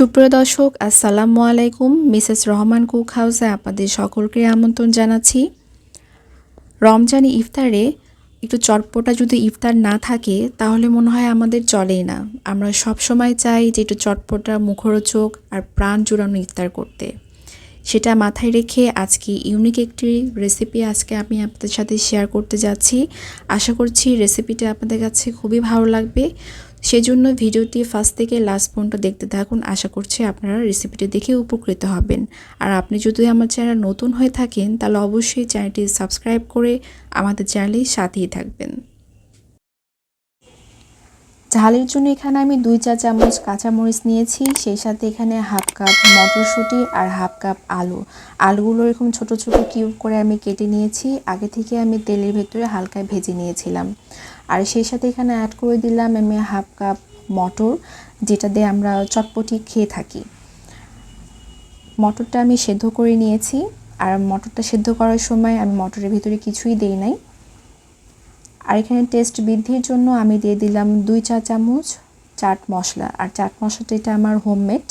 সুপ্রিয় দর্শক, আসসালামু আলাইকুম। মিসেস রহমান কুক হাউসে আপনাদের সকলকে আমন্ত্রণ জানাচ্ছি। রমজান ইফতারে একটু চটপটা যদি ইফতার না থাকে, তাহলে মনে হয় আমাদের চলেই না। আমরা সব সময় চাই যে একটু চটপটা, মুখরোচক আর প্রাণ জুড়ানো ইফতার করতে। সেটা মাথায় রেখে আজকে ইউনিক একটি রেসিপি আজকে আমি আপনাদের সাথে শেয়ার করতে যাচ্ছি। আশা করছি রেসিপিটা আপনাদের কাছে খুবই ভালো লাগবে। সেজন্য ভিডিওটি ফার্স্ট থেকে লাস্ট পর্যন্ত দেখতে থাকুন। আশা করছি আপনারা রেসিপিটি দেখে উপকৃত হবেন। আর আপনি যদি আমার চ্যানেল নতুন হয়ে থাকেন, তাহলে অবশ্যই চ্যানেলটি সাবস্ক্রাইব করে আমাদের চ্যানেলের সাথেই থাকবেন। ঝালের জন্য এখানে আমি দুই চা চামচ কাঁচামরিচ নিয়েছি। সেই সাথে এখানে হাফ কাপ মটরশুঁটি আর হাফ কাপ আলু। আলুগুলো এরকম ছোট ছোট কিউব করে আমি কেটে নিয়েছি। আগে থেকে আমি তেলের ভেতরে হালকা ভেজে নিয়েছিলাম। আর সেই সাথে এখানে অ্যাড করে দিলাম আমি হাফ কাপ মটর, যেটা দিয়ে আমরা চটপটি খেয়ে থাকি। মটরটা আমি সেদ্ধ করে নিয়েছি, আর মটরটা সেদ্ধ করার সময় আমি মটরের ভিতরে কিছুই দেই নাই। আর এখানে টেস্ট বৃদ্ধির জন্য আমি দিয়ে দিলাম দুই চা চামচ চাট মশলা, আর চাট মশলাটা এটা আমার হোমমেড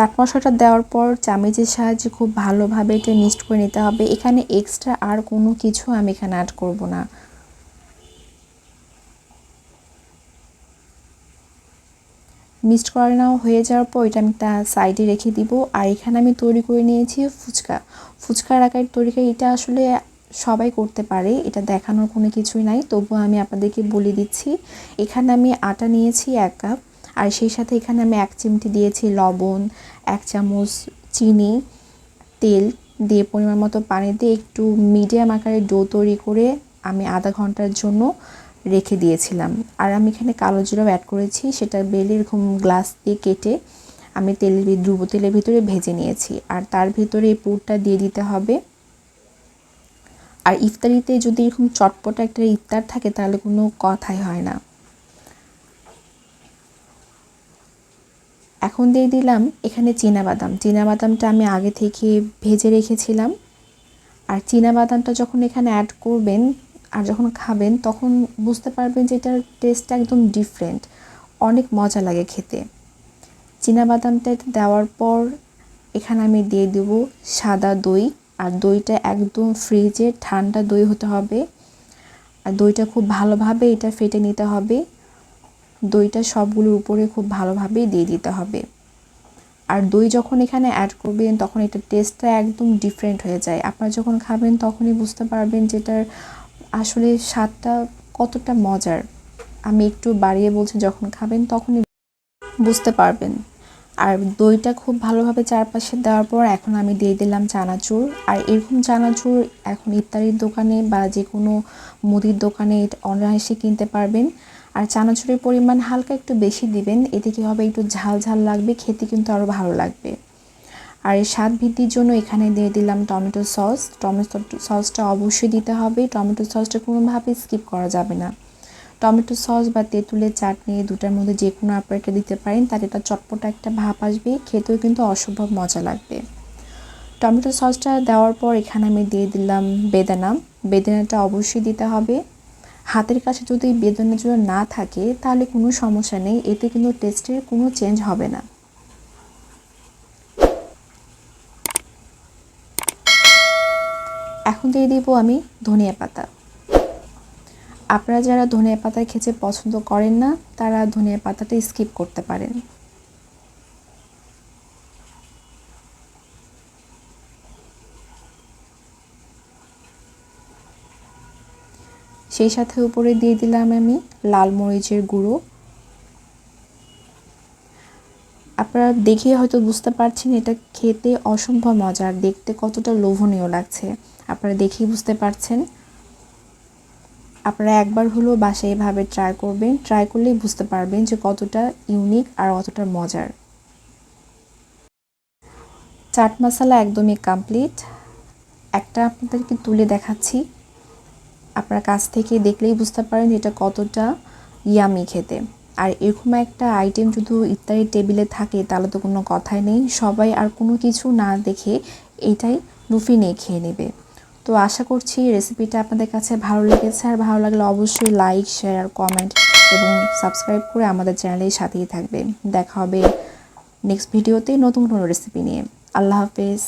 চাট মশলাটা দেওয়ার পর চামচের সাহায্যে খুব ভালোভাবে এটা মিক্সড করে নিতে হবে। এখানে এক্সট্রা আর কোনো কিছু আমি এখানে অ্যাড করব না। মিক্সড করে নাও হয়ে যাওয়ার পর এটা আমি তা সাইডে রেখে দিব। আর এখানে আমি তৈরি করে নিয়েছি ফুচকা। ফুচকার আকার তৈরি করে এটা আসলে সবাই করতে পারে, এটা দেখানোর কোনো কিছুই নাই। তবুও আমি আপনাদেরকে বলে দিচ্ছি, এখানে আমি আটা নিয়েছি এক কাপ আর সেই সাথে এখানে আমি এক চিমটি দিয়েছি লবণ, এক চামচ চিনি, তেল দিয়ে পরিমাণ মতো পানি দিয়ে একটু মিডিয়াম আকারে ডো তৈরি করে আমি আধা ঘণ্টার জন্য রেখে দিয়েছিলাম। আর আমি এখানে কালো জিরাও অ্যাড করেছি, সেটা বেলে এরকম গ্লাস দিয়ে কেটে আমি তেলের ডুবো তেলের ভিতরে ভেজে নিয়েছি। আর তার ভিতরে এই পুরটা দিয়ে দিতে হবে। আর ইফতারিতে যদি এরকম চটপটা একটা ইফতার থাকে, তাহলে কোনো কথাই হয় না। এখন দিয়ে দিলাম এখানে বাদাম বাদামটা আমি আগে থেকে ভেজে রেখেছিলাম। আর বাদামটা যখন এখানে অ্যাড করবেন আর যখন খাবেন, তখন বুঝতে পারবেন যে এটার টেস্টটা একদম ডিফারেন্ট অনেক মজা লাগে খেতে। বাদামটা দেওয়ার পর এখানে আমি দিয়ে দেবো সাদা দই। আর দইটা একদম ফ্রিজে ঠান্ডা দই হতে হবে। আর দইটা খুব ভালোভাবে এটা ফেটে নিতে হবে। দইটা সবগুলোর উপরে খুব ভালোভাবেই দিয়ে দিতে হবে। আর দই যখন এখানে অ্যাড করবেন, তখন এটার টেস্টটা একদম ডিফারেন্ট হয়ে যায়। আপনারা যখন খাবেন, তখনই বুঝতে পারবেন যেটার আসলে স্বাদটা কতটা মজার। আমি একটু বাড়িয়ে বলছি, যখন খাবেন, তখনই বুঝতে পারবেন। আর দইটা খুব ভালোভাবে চারপাশে দেওয়ার পর এখন আমি দিয়ে দিলাম চানাচুর। আর এরকম চানাচুর এখন ইত্যাদির দোকানে বা যে কোনো মুদির দোকানে অনায়াসে কিনতে পারবেন। আর চানাচুরের পরিমাণ হালকা একটু বেশি দিবেন, এতে কী হবে একটু ঝাল ঝাল লাগবে, খেতে কিন্তু আরও ভালো লাগবে। আর এই স্বাদ বৃদ্ধির জন্য এখানে দিয়ে দিলাম টমেটো সস। টমেটো সসটা অবশ্যই দিতে হবে। টমেটো সসটা কোনোভাবেই স্কিপ করা যাবে না। টমেটো সস বা তেঁতুলের চাটনি, দুটার মধ্যে যে কোনো আপনারা দিতে পারেন তার এটা চটপটা একটা ভাপ আসবে, খেতেও কিন্তু অসম্ভব মজা লাগবে। টমেটো সসটা দেওয়ার পর এখানে আমি দিয়ে দিলাম বেদানা। বেদানাটা অবশ্যই দিতে হবে। হাতের কাছে যদি বেদনা যদি না থাকে, তাহলে কোনো সমস্যা নেই, এতে কিন্তু টেস্টের কোনো চেঞ্জ হবে না। এখন দিয়ে দিব আমি ধনিয়া পাতা। আপনারা যারা ধনিয়া পাতা খেতে পছন্দ করেন না, তারা ধনিয়া পাতাটা স্কিপ করতে পারেন। সেই সাথে উপরে দিয়ে দিলাম আমি লাল মরিচের গুঁড়ো। আপনারা দেখে হয়তো বুঝতে পারছেন এটা খেতে অসম্ভব মজার, দেখতে কতটা লোভনীয় লাগছে। আপনারা দেখেই বুঝতে পারছেন। আপনারা একবার হলেও বাসায় এভাবে ট্রাই করবেন। ট্রাই করলেই বুঝতে পারবেন যে কতটা ইউনিক আর কতটা মজার। চাট মশলা একদমই কমপ্লিট একটা আপনাদেরকে তুলে দেখাচ্ছি। আপনার কাছ থেকে দেখলেই বুঝতে পারেন এটা কতটা ইয়ামি খেতে। আর এরকম একটা আইটেম যদি ইত্যাদি টেবিলে থাকে, তাহলে তো কোনো কথাই নেই। সবাই আর কোনো কিছু না দেখে এটাই লুফি নিয়ে খেয়ে নেবে। তো আশা করছি রেসিপিটা আপনাদের কাছে ভালো লেগেছে। আর ভালো লাগলে অবশ্যই লাইক শেয়ার আর কমেন্ট এবং সাবস্ক্রাইব করে আমাদের চ্যানেলের সাথেই থাকবে দেখা হবে নেক্সট ভিডিওতে নতুন কোনো রেসিপি নিয়ে। আল্লাহ হাফেজ।